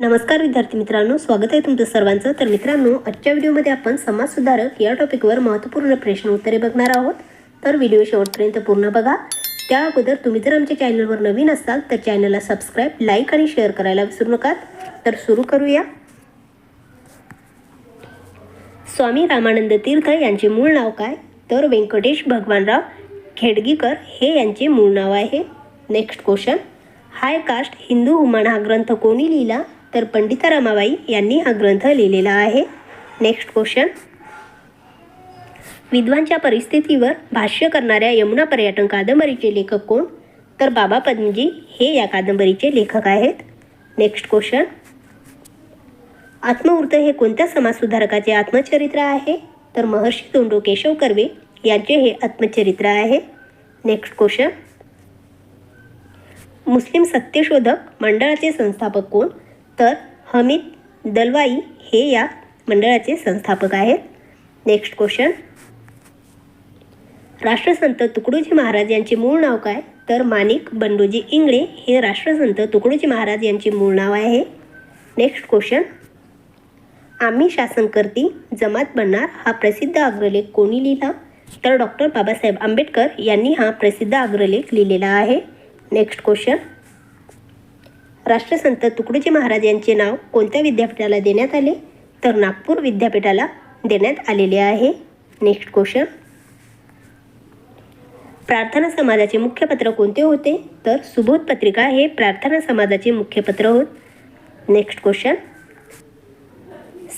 नमस्कार विद्यार्थी मित्रांनो स्वागत आहे तुमचं सर्वांचं. तर मित्रांनो आजच्या व्हिडिओमध्ये आपण समाजसुधारक या टॉपिकवर महत्त्वपूर्ण प्रश्न उत्तरे बघणार आहोत. तर व्हिडिओ शेवटपर्यंत पूर्ण बघा. त्या अगोदर तुम्ही जर आमच्या चॅनलवर नवीन असाल तर चॅनलला सबस्क्राईब लाईक आणि शेअर करायला विसरू नका तर सुरू करूया. स्वामी रामानंद तीर्थ यांचे मूळ नाव काय? तर व्यंकटेश भगवानराव खेडगीकर हे यांचे मूळ नाव आहे. Next question high caste Hindu woman हा ग्रंथ कोणी लिहिला? तर पंडिता रमाबाई यांनी हा ग्रंथ लिहिलेला आहे. नेक्स्ट क्वेश्चन विद्वांच्या परिस्थितीवर भाष्य करणाऱ्या यमुना पर्यटन कादंबरीचे लेखक कोण? तर बाबा पद्मजी हे या कादंबरीचे लेखक आहेत. नेक्स्ट क्वेश्चन आत्मवृत्त हे कोणत्या समाजसुधारकाचे आत्मचरित्र आहे? तर महर्षी दोंडो केशव कर्वे यांचे हे आत्मचरित्र आहे. नेक्स्ट क्वेश्चन मुस्लिम सत्यशोधक मंडळाचे संस्थापक कोण? तर हमीद दलवाई हे या मंडळाचे संस्थापक आहेत. नेक्स्ट क्वेश्चन राष्ट्रसंत तुकडोजी महाराज यांचे मूळ नाव काय? तर माणिक बंडोजी इंगळे हे राष्ट्रसंत तुकडोजी महाराज यांचे मूळ नाव आहे. नेक्स्ट क्वेश्चन आम्ही शासनकर्ती जमात बनणार हा प्रसिद्ध अग्रलेख कोणी लिहिला? तर डॉक्टर बाबासाहेब आंबेडकर यांनी हा प्रसिद्ध अग्रलेख लिहिलेला आहे. नेक्स्ट क्वेश्चन राष्ट्रसंत तुकडोजी महाराज यांचे नाव कोणत्या विद्यापीठाला देण्यात आले? तर नागपूर विद्यापीठाला देण्यात आलेले आहे. नेक्स्ट क्वेश्चन प्रार्थना समाजाचे मुख्य पत्र कोणते होते? तर सुबोध पत्रिका हे प्रार्थना समाजाचे मुख्य पत्र होत. नेक्स्ट क्वेश्चन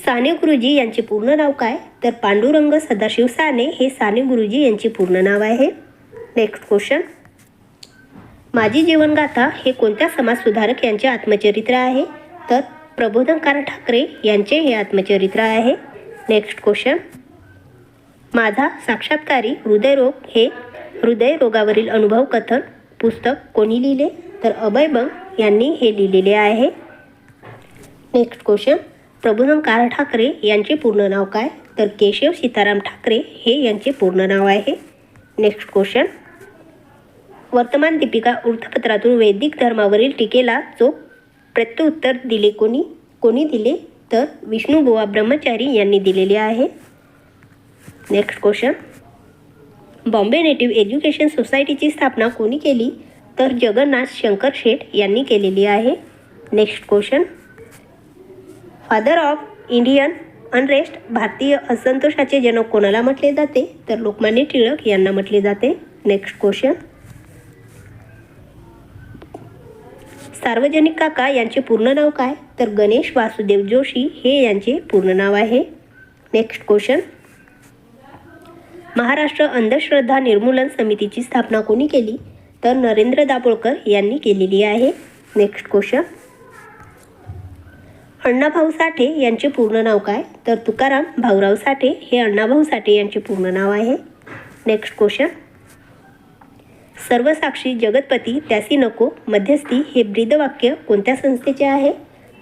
साने गुरुजी यांचे पूर्ण नाव काय? तर पांडुरंग सदाशिव साने हे साने गुरुजी यांचे पूर्ण नाव आहे. नेक्स्ट क्वेश्चन माझी जीवनगाथा हे कोणत्या समाजसुधारक यांचे आत्मचरित्र आहे? तर प्रबोधनकार ठाकरे यांचे हे आत्मचरित्र आहे. नेक्स्ट क्वेश्चन माझा साक्षात्कारी हृदयरोग हे हृदयरोगावरील अनुभव कथन पुस्तक कोणी लिहिले? तर अभय बंग यांनी हे लिहिलेले आहे. नेक्स्ट क्वेश्चन प्रबोधनकार ठाकरे यांचे पूर्ण नाव काय? तर केशव सीताराम ठाकरे हे यांचे पूर्ण नाव आहे. नेक्स्ट क्वेश्चन वर्तमान दीपिका वृत्तपत्रातून वैदिक धर्मावरील टीकेला चोख प्रत्युत्तर दिले कोणी कोणी दिले? तर विष्णुबुवा ब्रह्मचारी यांनी दिलेले आहे. Next question Bombay native education सोसायटीची स्थापना कोणी केली? तर जगन्नाथ शंकर शेठ यांनी केलेली आहे. Next question father of Indian unrest भारतीय असंतोषाचे जनक कोणाला म्हटले जाते? तर लोकमान्य टिळक यांना म्हटले जाते. नेक्स्ट क्वेश्चन सार्वजनिक काका यांचे पूर्ण नाव काय? तर गणेश वासुदेव जोशी हे यांचे पूर्ण नाव आहे. नेक्स्ट क्वेश्चन महाराष्ट्र अंधश्रद्धा निर्मूलन समितीची स्थापना कोणी केली? तर नरेंद्र दाभोळकर यांनी केलेली आहे. नेक्स्ट क्वेश्चन अण्णाभाऊ साठे यांचे पूर्ण नाव काय? तर तुकाराम भाऊराव साठे हे अण्णाभाऊ साठे यांचे पूर्ण नाव आहे. नेक्स्ट क्वेश्चन सर्वसाक्षी जगतपती त्यासी नको मध्यस्थी हे ब्रीदवाक्य कोणत्या संस्थेचे आहे?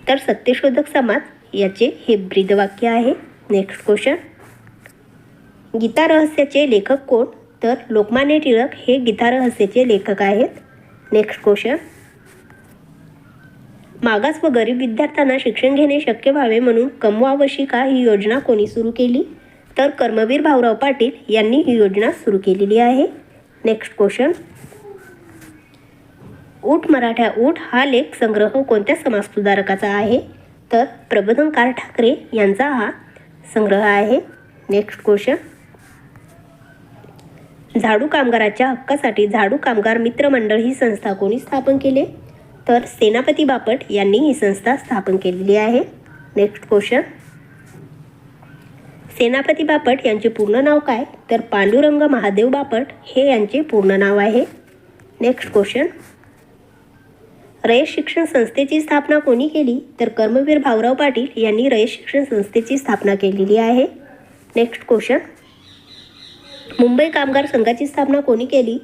तर सत्यशोधक समाज याचे हे ब्रीदवाक्य आहे. नेक्स्ट क्वेश्चन गीता रहस्याचे लेखक कोण? तर लोकमान्य टिळक हे गीता रहस्याचे लेखक आहेत. नेक्स्ट क्वेश्चन मागास व गरीब विद्यार्थ्यांना शिक्षण घेणे शक्य व्हावे म्हणून कमवावशी का ही योजना कोणी सुरू केली? तर कर्मवीर भाऊराव पाटील यांनी ही योजना सुरू केलेली आहे. नेक्स्ट क्वेश्चन ऊठ मराठा ऊठ हा लेख संग्रह कोणत्या समाजसुधारकाचा आहे? तर प्रबोधनकार ठाकरे यांचा हा संग्रह आहे. नेक्स्ट क्वेश्चन झाडू कामगाराच्या हक्कासाठी झाडू कामगार मित्रमंडळ ही संस्था कोणी स्थापन केले? तर सेनापती बापट यांनी ही संस्था स्थापन केलेली आहे. नेक्स्ट क्वेश्चन सेनापती बापट यांचे पूर्ण नाव काय? तर पांडुरंग महादेव बापट हे यांचे पूर्ण नाव आहे. नेक्स्ट क्वेश्चन रयत शिक्षण संस्थेची स्थापना कोणी केली? तर कर्मवीर भाऊराव पाटील यांनी रयत शिक्षण संस्थेची स्थापना केलेली आहे. नेक्स्ट क्वेश्चन मुंबई कामगार संघाची स्थापना कोणी केली?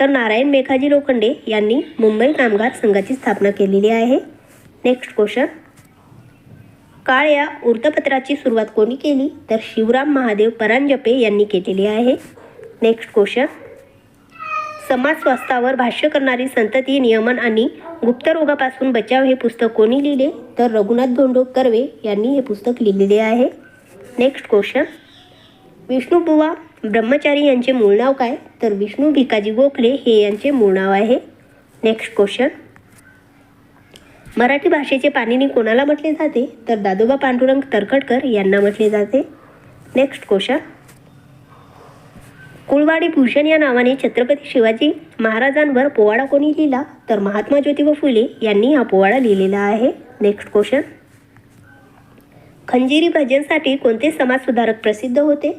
तर नारायण मेघाजी लोखंडे यांनी मुंबई कामगार संघाची स्थापना केलेली आहे. नेक्स्ट क्वेश्चन काळ या वृत्तपत्राची सुरुवात कोणी केली? तर शिवराम महादेव परांजपे यांनी केलेली आहे. नेक्स्ट क्वेश्चन समाज स्वास्थ्यावर भाष्य करणारी संतती नियमन आणि गुप्तरोगापासून बचाव हे पुस्तक कोणी लिहिले? तर रघुनाथ धोंडो कर्वे यांनी हे पुस्तक लिहिलेले आहे. नेक्स्ट क्वेश्चन विष्णुबुवा ब्रह्मचारी यांचे मूळ नाव काय? तर विष्णू भिकाजी गोखले हे यांचे मूळ नाव आहे. नेक्स्ट क्वेश्चन मराठी भाषेचे पाणिनी कोणाला म्हटले जाते? तर दादोबा पांडुरंग तरखडकर यांना म्हटले जाते. नेक्स्ट क्वेश्चन कुळवाडी भूषण या नावाने छत्रपती शिवाजी महाराजांवर पोवाडा कोणी लिहिला? तर महात्मा ज्योतिबा फुले यांनी हा पोवाडा लिहिलेला आहे. नेक्स्ट क्वेश्चन खंजिरी भजनसाठी कोणते समाजसुधारक प्रसिद्ध होते?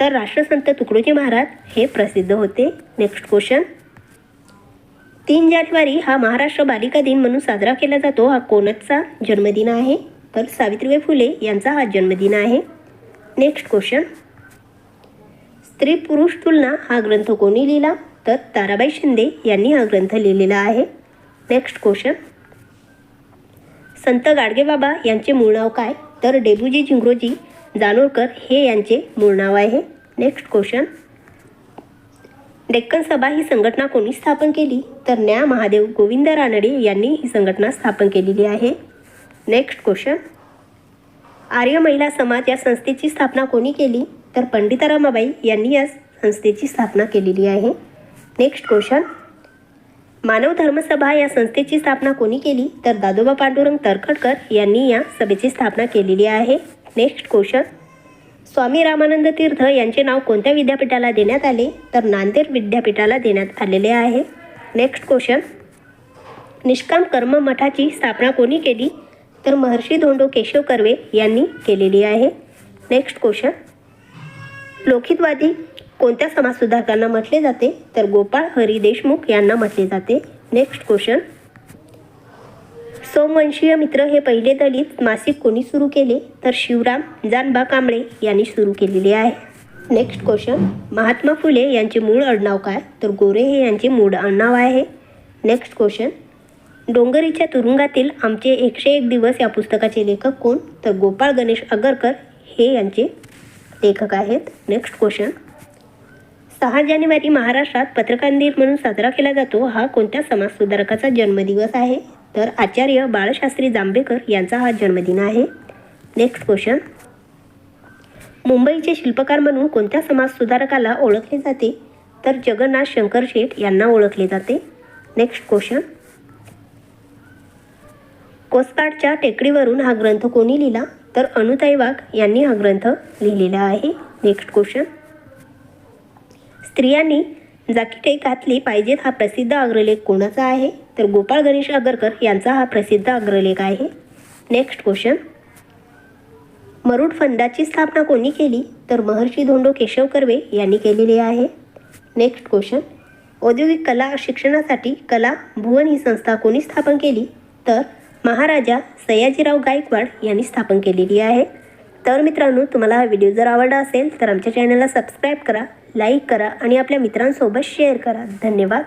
तर राष्ट्रसंत तुकडोजी महाराज हे प्रसिद्ध होते. नेक्स्ट क्वेश्चन तीन जानेवारी हा महाराष्ट्र बालिका दिन म्हणून साजरा केला जातो. हा कोणतचा जन्मदिन आहे? तर सावित्रीबाई फुले यांचा हा जन्मदिन आहे. नेक्स्ट क्वेश्चन स्त्री पुरुष तुलना हा ग्रंथ कोणी लिहिला? तर ताराबाई शिंदे यांनी हा ग्रंथ लिहिलेला आहे. नेक्स्ट क्वेश्चन संत गाडगेबाबा यांचे मूळ नाव काय? तर डेबूजी झिंगरोजी जानोरकर हे यांचे मूळ नाव आहे. नेक्स्ट क्वेश्चन डेक्कन सभा ही संघटना कोणी स्थापन केली? तर न्या महादेव गोविंद रानडे यांनी ही संघटना स्थापन केलेली आहे. नेक्स्ट क्वेश्चन आर्य महिला समाज या संस्थेची स्थापना कोणी केली? तर पंडिता रमाबाई यांनी या संस्थेची स्थापना केलेली आहे. नेक्स्ट क्वेश्चन मानव धर्मसभा या संस्थेची स्थापना कोणी केली? तर दादोबा पांडुरंग तरखडकर यांनी या सभेची स्थापना केलेली आहे. नेक्स्ट क्वेश्चन स्वामी रामानंद तीर्थ यांचे नाव कोणत्या विद्यापीठाला देण्यात आले? तर नांदेड विद्यापीठाला देण्यात आलेले आहे. नेक्स्ट क्वेश्चन निष्काम कर्म मठाची स्थापना कोणी केली? तर महर्षी धोंडो केशव कर्वे यांनी केलेली आहे. नेक्स्ट क्वेश्चन लोखितवादी कोणत्या समाजसुधारकांना म्हटले जाते? तर गोपाळ हरी देशमुख यांना म्हटले जाते. नेक्स्ट क्वेश्चन सोमवंशीय मित्र हे पहिले दलित. मासिक कोणी सुरू केले? तर शिवराम जानबा कांबळे यांनी सुरू केलेले आहे. नेक्स्ट क्वेश्चन महात्मा फुले यांचे मूळ आडनाव काय? तर गोरे हे यांचे मूळ आडनाव आहे. नेक्स्ट क्वेश्चन डोंगरीच्या तुरुंगातील आमचे एकशे एक दिवस या पुस्तकाचे लेखक कोण? तर गोपाळ गणेश आगरकर हे यांचे लेखक आहेत. नेक्स्ट क्वेश्चन सहा जानेवारी महाराष्ट्रात पत्रकार दिन म्हणून साजरा केला जातो. हा कोणत्या समाजसुधारकाचा जन्मदिवस आहे? तर आचार्य बाळशास्त्री जांभेकर यांचा हा जन्मदिन आहे. नेक्स्ट क्वेश्चन मुंबईचे शिल्पकार म्हणून कोणत्या समाजसुधारकाला ओळखले जाते? तर जगन्नाथ शंकर शेठ यांना ओळखले जाते. नेक्स्ट क्वेश्चन कोस्काडच्या टेकडीवरून हा ग्रंथ कोणी लिहिला? तर अनुताई वाघ यांनी हा ग्रंथ लिहिलेला आहे. नेक्स्ट क्वेश्चन स्त्रियांनी जाकीटे घातली पाहिजेत हा प्रसिद्ध अग्रलेख कोणाचा आहे? तर गोपाळ गणेश आगरकर यांचा हा प्रसिद्ध अग्रलेख आहे. नेक्स्ट क्वेश्चन मरुड फंडाची स्थापना कोणी केली? तर महर्षी धोंडो केशव कर्वे यांनी केलेली आहे. नेक्स्ट क्वेश्चन औद्योगिक कला शिक्षणासाठी कला भुवन ही संस्था कोणी स्थापन केली? तर महाराजा सयाजीराव गायकवाड यांनी स्थापन केलेली आहे. तर मित्रांनो तुम्हाला हा व्हिडिओ जर आवडला असेल तर आमच्या चॅनलला सबस्क्राईब करा लाईक करा आणि आपल्या मित्रांसोबत शेअर करा. धन्यवाद.